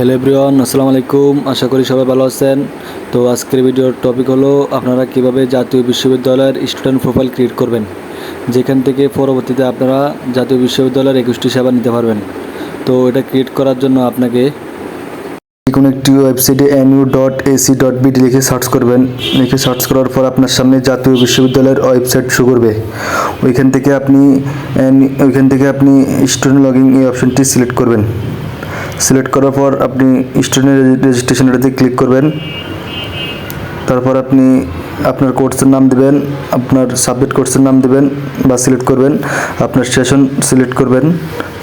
Hello everyone, আসসালামু আলাইকুম। আশা করি সবাই ভালো আছেন। তো আজকের ভিডিওর টপিক হলো, আপনারা কীভাবে জাতীয় বিশ্ববিদ্যালয়ের স্টুডেন্ট প্রোফাইল ক্রিয়েট করবেন? যেখান থেকে পরবর্তীতে আপনারা জাতীয় বিশ্ববিদ্যালয়ের একুশটি সেবা নিতে পারবেন। তো এটা ক্রিয়েট করার জন্য আপনাকে কোনো একটি ওয়েবসাইটে NU dot AC dot BD লিখে সার্চ করবেন। লিখে সার্চ করার পর আপনার সামনে জাতীয় বিশ্ববিদ্যালয়ের ওয়েবসাইট শো করবে। ওইখান থেকে আপনি ওইখান থেকে আপনি স্টুডেন্ট লগিং এই অপশনটি সিলেক্ট করবেন। সিলেক্ট করার পর আপনি স্টুডেন্ট রেজিস্ট্রেশন এটাতে ক্লিক করবেন। তারপর আপনি আপনার কোর্সের নাম দিবেন, আপনার সাবজেক্ট কোর্সের নাম দিবেন বা সিলেক্ট করবেন, আপনার সেশন সিলেক্ট করবেন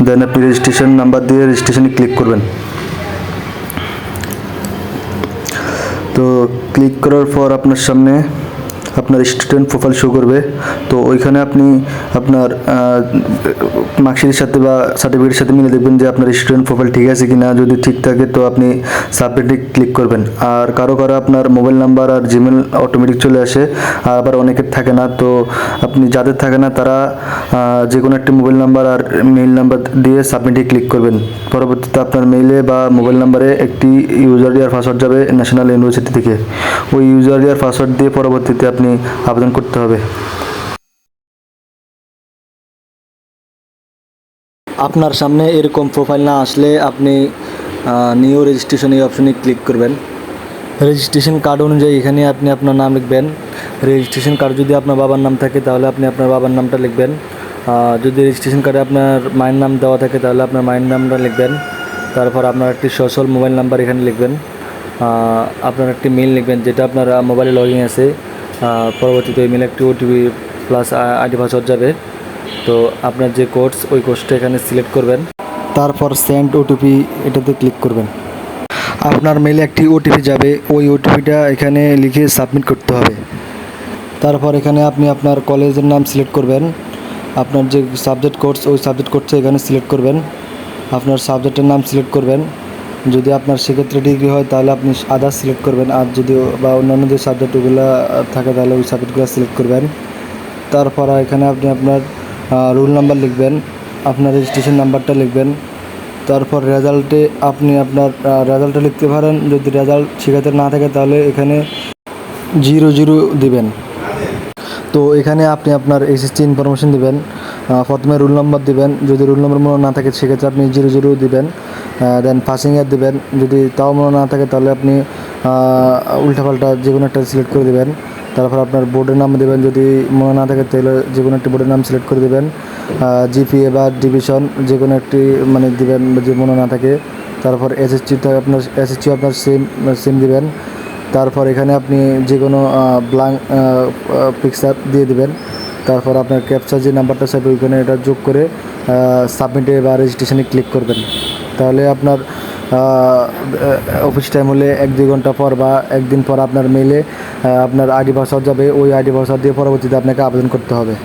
দেন আপনি রেজিস্ট্রেশন নাম্বার দিয়ে রেজিস্ট্রেশনে ক্লিক করবেন। তো ক্লিক করার পর আপনার সামনে আপনার স্টুডেন্ট প্রোফাইল শো করবে। তো ওইখানে আপনি আপনার মার্কশিটের সাথে বা সার্টিফিকেটের সাথে মিলে দেখবেন যে আপনার স্টুডেন্ট প্রোফাইল ঠিক আছে কি না যদি ঠিক থাকে তো আপনি সাবমিটে ক্লিক করবেন। আর কারও কারও আপনার মোবাইল নাম্বার আর জিমেল অটোমেটিক চলে আসে। আবার অনেকের থাকে না, তো আপনি যাদের থাকে না তারা যে কোনো একটি মোবাইল নাম্বার আর মেইল নাম্বার দিয়ে সাবমিটে ক্লিক করবেন। পরবর্তীতে আপনার মেইলে বা মোবাইল নাম্বারে একটি ইউজার আর পাসওয়ার্ড যাবে ন্যাশনাল ইউনিভার্সিটি থেকে। ওই ইউজার আর পাসওয়ার্ড দিয়ে পরবর্তীতে আপনি আবেদন করতে হবে। আপনার সামনে এরকম প্রোফাইল না আসলে আপনি নিউ রেজিস্ট্রেশন এই অপশনে ক্লিক করবেন। রেজিস্ট্রেশন কার্ড অনুযায়ী এখানে আপনি আপনার নাম লিখবেন। রেজিস্ট্রেশন কার্ড যদি আপনার বাবার নাম থাকে তাহলে আপনি আপনার বাবার নামটা লিখবেন। যদি রেজিস্ট্রেশন কার্ডে আপনার মায়ের নাম দেওয়া থাকে তাহলে আপনার মায়ের নামটা লিখবেন। তারপর আপনার একটি সচল মোবাইল নাম্বার এখানে লিখবেন। আপনার একটি মেল লিখবেন যেটা আপনার মোবাইলে লগইন আছে। পরবর্তীতে ওই মেলে একটি ওটিপি প্লাস আইডি পাসওয়ার্ড যাবে। তো আপনার যে কোর্স ওই কোর্সটা এখানে সিলেক্ট করবেন। তারপর সেন্ড ওটিপি এটাতে ক্লিক করবেন। আপনার মেলে একটি ওটিপি যাবে। ওই ওটিপিটা এখানে লিখে সাবমিট করতে হবে। তারপর এখানে আপনি আপনার কলেজের নাম সিলেক্ট করবেন। আপনার যে সাবজেক্ট কোর্স ওই সাবজেক্ট কোর্সটা এখানে সিলেক্ট করবেন। আপনার সাবজেক্টের নাম সিলেক্ট করবেন। যদি আপনার সেক্ষেত্রে ডিগ্রি হয়, তাহলে আপনি আদার্স সিলেক্ট করবেন। আর যদি বা অন্যান্য যে সাবজেক্ট ওগুলো থাকে, তাহলে ওই সাবজেক্টগুলো সিলেক্ট করবেন। তারপর এখানে আপনি আপনার রোল নাম্বার লিখবেন, আপনার রেজিস্ট্রেশন নাম্বারটা লিখবেন। তারপর রেজাল্টে আপনি আপনার রেজাল্টটা লিখতে পারেন। যদি রেজাল্ট শেখাতে না থাকে, তাহলে এখানে জিরো জিরো দিবেন। তো এখানে আপনি আপনার এসএসসি ইনফরমেশন দিবেন। প্রথমে রুল নম্বর দিবেন। যদি রুল নম্বর মনে না থাকে, সেক্ষেত্রে আপনি জিরো জিরো দিবেন। দেন পাসিং ইয়ার দিবেন। যদি তাও মনে না থাকে, তাহলে আপনি উল্টাপাল্টা যে কোনো একটা সিলেক্ট করে দেবেন। তারপর আপনার বোর্ডের নাম দেবেন। যদি মনে না থাকে, তাহলে যে কোনো একটি বোর্ডের নাম সিলেক্ট করে দেবেন। জিপিএ বা ডিভিশন যে কোনো একটি মানে দিবেন যে মনে না থাকে। তারপর এসএসসিতে আপনার এসএসসি আপনার সেম সেম দিবেন। তারপর এখানে আপনি যে কোনো ব্লাঙ্ক পিকচার দিয়ে দিবেন। তারপর আপনার ক্যাপচার যে নাম্বারটা চাইবে ওইখানে এটা যোগ করে সাবমিটে বা রেজিস্ট্রেশনে ক্লিক করবেন। তাহলে আপনার অফিস টাইম হলে এক দুই ঘণ্টা পর বা একদিন পর আপনার মেলে আপনার আইডি পাসওয়ার্ড যাবে। ওই আইডি পাসওয়ার্ড দিয়ে পরবর্তীতে আপনাকে আবেদন করতে হবে।